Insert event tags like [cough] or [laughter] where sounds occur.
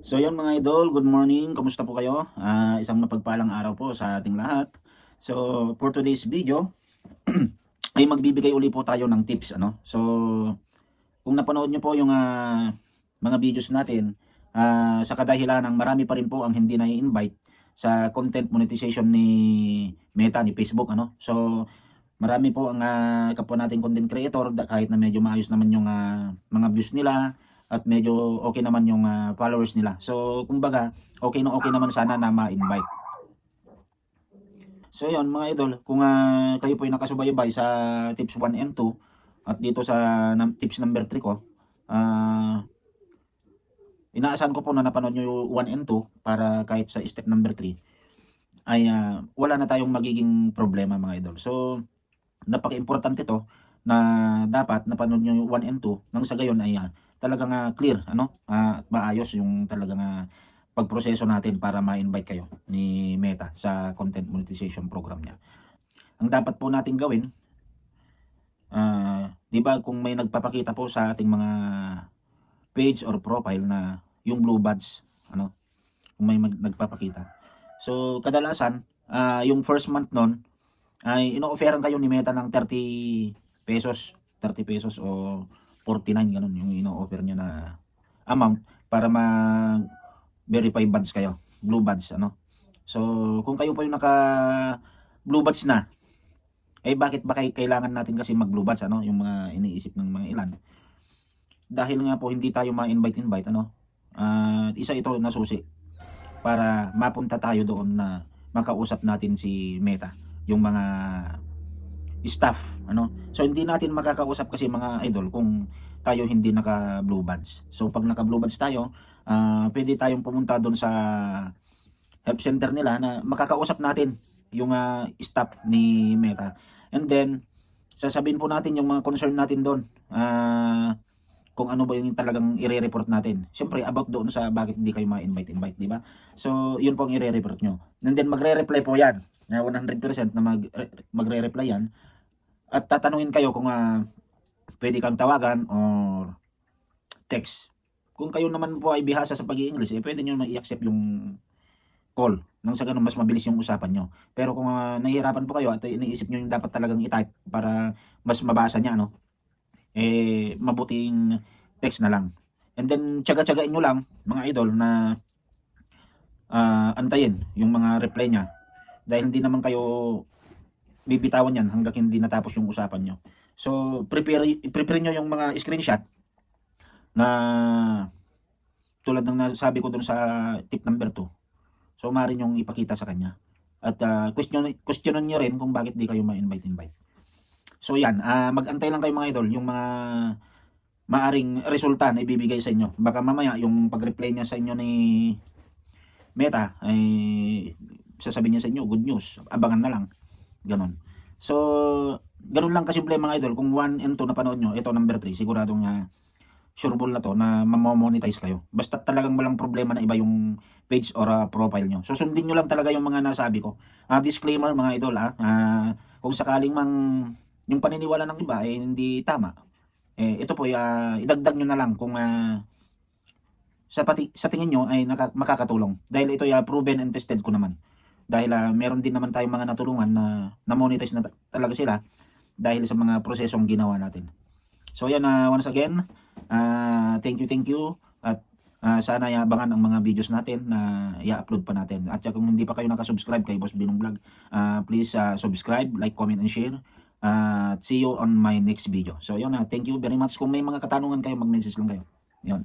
So yan mga idol, good morning. Kamusta po kayo? Ah, isang mapagpalang araw po sa ating lahat. So for today's video [clears throat] ay magbibigay uli po tayo ng tips ano. So kung napanood niyo po yung ah, mga videos natin ah, sa kadahilan ng marami pa rin po ang hindi na-invite sa content monetization ni Meta ni Facebook ano. So marami po ang ah, kapwa nating content creator kahit na medyo maayos naman yung ah, mga views nila at medyo okay naman yung ah, followers nila. So, kumbaga, okay na okay naman sana na ma-invite. So, yun mga idol, kung ah, kayo po ay nakasubaybay sa tips 1 and 2 at dito sa tips number 3 ko, ah inaasahan ko po na napanood nyo yung 1 and 2 para kahit sa step number 3 ay ah, wala na tayong magiging problema mga idol. So, napaka-importante to na dapat napanood nyo yung 1 and 2 nang sa gayon ay ah, talagang ah, clear ano at maayos yung talagang ah, pagproseso natin para ma-invite kayo ni Meta sa content monetization program niya. Ang dapat po natin gawin ah, 'di ba kung may nagpapakita po sa ating mga page or profile na yung blue badge ano kung may mag- nagpapakita. So kadalasan ah, yung first month nun ay ino-offeran kayo ni Meta ng 30 pesos, 30 pesos o 49 ganun yung ino-offer niya na amount para mag verify badge kayo, blue badge ano. So kung kayo po yung naka blue badge na eh bakit ba kailangan natin kasi mag blue badge ano, yung mga iniisip ng mga ilan. Dahil nga po hindi tayo ma-invite invite ano. At isa ito na susi para mapunta tayo doon na makausap natin si Meta, yung mga staff ano so hindi natin makakausap kasi mga idol kung tayo hindi naka blue badge so pag naka blue badge tayo ah, pwede tayong pumunta doon sa help center nila na makakausap natin yung ah, staff ni Meta and then sasabihin po natin yung mga concern natin doon ah kung ano ba yung talagang ire-report natin. Siyempre, about doon sa bakit hindi kayo ma-invite-invite, di ba? So, yun po ang ire-report nyo. And then, magre-reply po yan. Na 100% na mag, magre-reply yan at tatanungin kayo kung ah, pwede kang tawagan or text. Kung kayo naman po ay bihasa sa pag-i-English, eh, pwede nyo i-accept yung call. Nang sa ganun, mas mabilis yung usapan nyo. Pero kung ah, nahihirapan po kayo at iniisip nyo yung dapat talagang i-type para mas mabasa niya, no? Eh, mabuting text na lang. And then, tsaga-tsagain nyo lang, mga idol, na ah, antayin yung mga reply niya. Dahil hindi naman kayo bibitawan yan hanggang hindi natapos yung usapan nyo. So, prepare, prepare nyo yung mga screenshot na tulad ng nasabi ko dun sa tip number 2. So, maaari yung ipakita sa kanya. At uh, question, questionan nyo rin kung bakit di kayo ma-invite-invite. So, yan. ah, mag-antay lang kayo mga idol. Yung mga maaring resulta na ibibigay sa inyo. Baka mamaya yung pag-reply niya sa inyo ni Meta ay sasabihin niya sa inyo, good news. Abangan na lang. Ganon. So, ganun lang kasimple mga idol. Kung 1 and 2 na panood nyo, ito number 3, siguradong uh, sureball na to na mamomonetize kayo. Basta talagang walang problema na iba yung page or uh, profile nyo. So, sundin nyo lang talaga yung mga nasabi ko. Ah, disclaimer mga idol, ah, ah, kung sakaling mang yung paniniwala ng iba ay hindi tama, eh, ito po, ah, idagdag nyo na lang kung ah, sa, pati, sa tingin nyo ay naka, makakatulong. Dahil ito ay ah, proven and tested ko naman. Dahil ah, meron din naman tayong mga natulungan na na-monetize na ta- talaga sila dahil sa mga prosesong ginawa natin. So yan, ah, once again, ah, thank you, thank you. At ah, sana ay abangan ang mga videos natin na i-upload pa natin. At kung hindi pa kayo nakasubscribe kay Boss Binong Vlog, ah, please ah, subscribe, like, comment, and share. Ah, see you on my next video. So yun, ah, thank you very much. Kung may mga katanungan kayo, mag-message lang kayo. Yun.